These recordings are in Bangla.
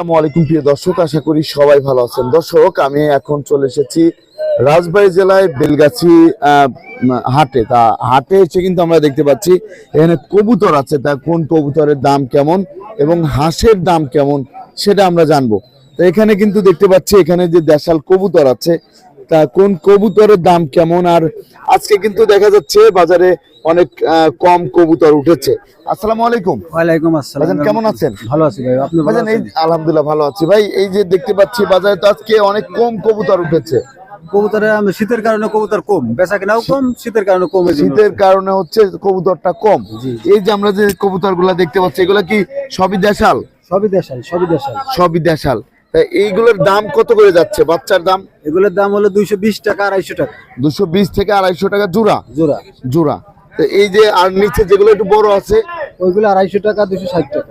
আসসালামু আলাইকুম, প্রিয় দর্শক, আশা করি সবাই ভালো আছেন। দর্শক, আমি এখন চলে এসেছি রাজবাড়ী জেলায় বেলগাছি হাটে। তা হাটে এসে কিন্তু আমরা দেখতে পাচ্ছি, এখানে কবুতর আছে। তা কোন কবুতরের দাম কেমন এবং হাঁসের দাম কেমন, সেটা আমরা জানব। তো এখানে কিন্তু দেখতে পাচ্ছি, এখানে যে দেশাল কবুতর আছে তা কোন কবুতরের দাম কেমন? আর আজকে কিন্তু দেখা যাচ্ছে বাজারে অনেক কম কবুতর উঠেছে। আসসালামু আলাইকুম। ওয়ালাইকুম আসসালাম। কেমন আছেন? ভালো আছি ভাই আপনি ভালো আছেন? আলহামদুলিল্লাহ ভালো আছি। ভাই এই যে দেখতে পাচ্ছি বাজারে তো আজকে অনেক কম কবুতর উঠেছে। কবুতরে আমি শীতের কারণে কবুতর কম বেচা কেনাও কম শীতের কারণে কম শীতের কারণে হচ্ছে কবুতরটা কম। এই যে আমরা যে কবুতরগুলা দেখতে পাচ্ছি এগুলা কি সবই দেশাল? সবই দেশাল সবই দেশাল। সবই দেশাল। এইগুলোর দাম কত করে যাচ্ছে? বাচ্চার দাম? এগুলোর দাম হলো দুইশো বিশ টাকা আড়াইশো টাকা। দুশো বিশ থেকে আড়াইশো টাকা জোড়া? জোড়া। জোড়া। তো এই যে আর নিচে যেগুলো একটু বড় আছে? ওইগুলো আড়াইশো টাকা দুশো ষাট টাকা।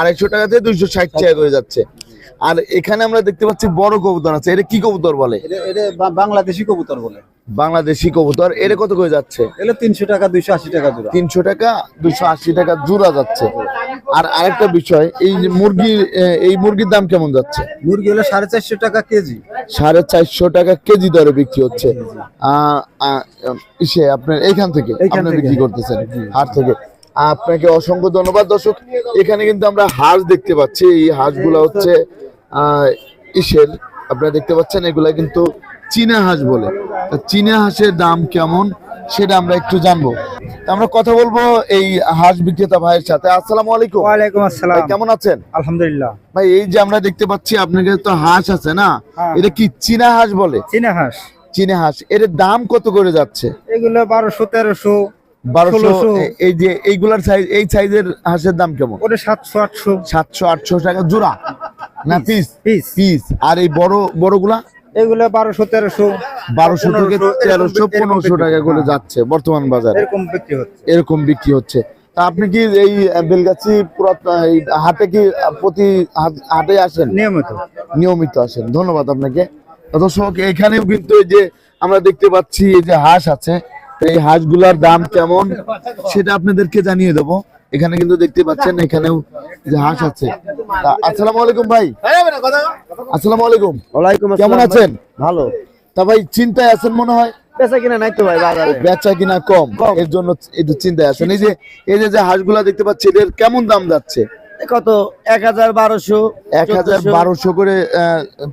আড়াইশো টাকা থেকে দুইশো ষাট টাকা করে যাচ্ছে। আর এখানে আমরা দেখতে পাচ্ছি বড় কবুতর আছে। এটা কি কবুতর বলে? এটা এটা বাংলাদেশি কবুতর বলে। বাংলাদেশি কবুতর। এটা কত করে যাচ্ছে? এগুলো তিনশো টাকা দুইশো আশি টাকা জোড়া। তিনশো টাকা দুশো আশি টাকা জোড়া যাচ্ছে। আর আরেকটা বিষয় এই যে মুরগি এই মুরগির দাম কেমন যাচ্ছে? মুরগি হলো সাড়ে চারশো টাকা কেজি। সাড়ে চারশো টাকা কেজি দরে বিক্রি হচ্ছে। ইসে আপনার এইখান থেকে আপনি বিক্রি করতেছেন হাট থেকে। আপনাকে অসংখ্য ধন্যবাদ দর্শক। এখানে কিন্তু আমরা হাঁস দেখতে পাচ্ছি। এই হাঁসগুলো হচ্ছে আহ, ইসের আপনারা দেখতে পাচ্ছেন এগুলা কিন্তু চীনা হাঁস বলে। তা চীনা হাঁসের দাম কেমন সেটা আমরা একটু জানব। আমরা কথা বলব এই হাঁস বিক্রেতা ভাইয়ের সাথে। আসসালামু আলাইকুম। ওয়ালাইকুম ভাই কেমন আছেন? আলহামদুলিল্লাহ। ভাই এই যে আমরা দেখতে পাচ্ছি আপনার কাছে তো হাঁস আছে না? হ্যাঁ। এটা কি চীনা হাঁস বলে? চীনা হাঁস। চীনা হাঁস। এর দাম কত করে যাচ্ছে? এগুলো বারোশো তেরোশো বারোশো 1600 এই যে এইগুলার সাইজ এই সাইজের হাঁসের দাম কেমন? ওটা সাতশো আটশো। সাতশো আটশো টাকা জোড়া? না পিস? পিস। পিস। আর এই বড় বড়গুলা? এগুলো বারোশো তেরোশো বারোশো থেকে 1500 তেরোশো পনেরোশো টাকা করে যাচ্ছে বর্তমান বাজারে। এরকম বিক্রি হচ্ছে। এরকম বিক্রি হচ্ছে। তা আপনি কি এই বেলগাছি হাটে কি প্রতি হাটে আসেন? নিয়মিত। নিয়মিত আসেন। ধন্যবাদ আপনাকে। দর্শক এখানেও কিন্তু এই যে আমরা দেখতে পাচ্ছি এই যে হাঁস আছে এই হাঁসগুলার দাম কেমন সেটা আপনাদেরকে জানিয়ে দেবো। এখানে কিন্তু দেখতে পাচ্ছেন এখানেও যে হাঁস আছে। আসসালামু আলাইকুম ভাই। আসসালামু আলাইকুম। ওয়ালাইকুম কেমন আছেন? ভালো। তা ভাই চিন্তায় আছেন মনে হয়? বেচা কিনা নাই তো ভাই বাজারে। বেচা কিনা কম। এর জন্য একটু চিন্তায় আছেন। এই যে এই যে যে হাঁসগুলা দেখতে পাচ্ছি এদের কেমন দাম যাচ্ছে? কত? এক হাজার বারোশো এক হাজার বারোশো করে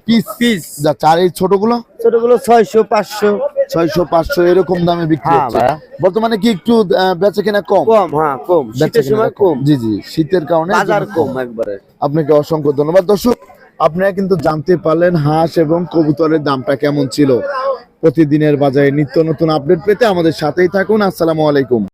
পিস পিস যাচ্ছে। আর এই ছোটগুলো? ছোটগুলো ছয়শো পাঁচশো। ছয়শো পাঁচশো এরকম দামে বিক্রি হ্যাঁ, হচ্ছে। বর্তমানে কি একটু বেচা কেনা কম? কম হ্যাঁ কম। বেচা শীতের সময় কম। জি জি শীতের কারণে বাজার কম একবারে। আপনাকে অসংখ্য ধন্যবাদ। দর্শক আপনারা কিন্তু জানতে পারলেন হাঁস এবং কবুতরের দামটা কেমন ছিল। প্রতিদিনের বাজারে নিত্য নতুন আপডেট পেতে আমাদের সাথেই থাকুন। আসসালামু আলাইকুম।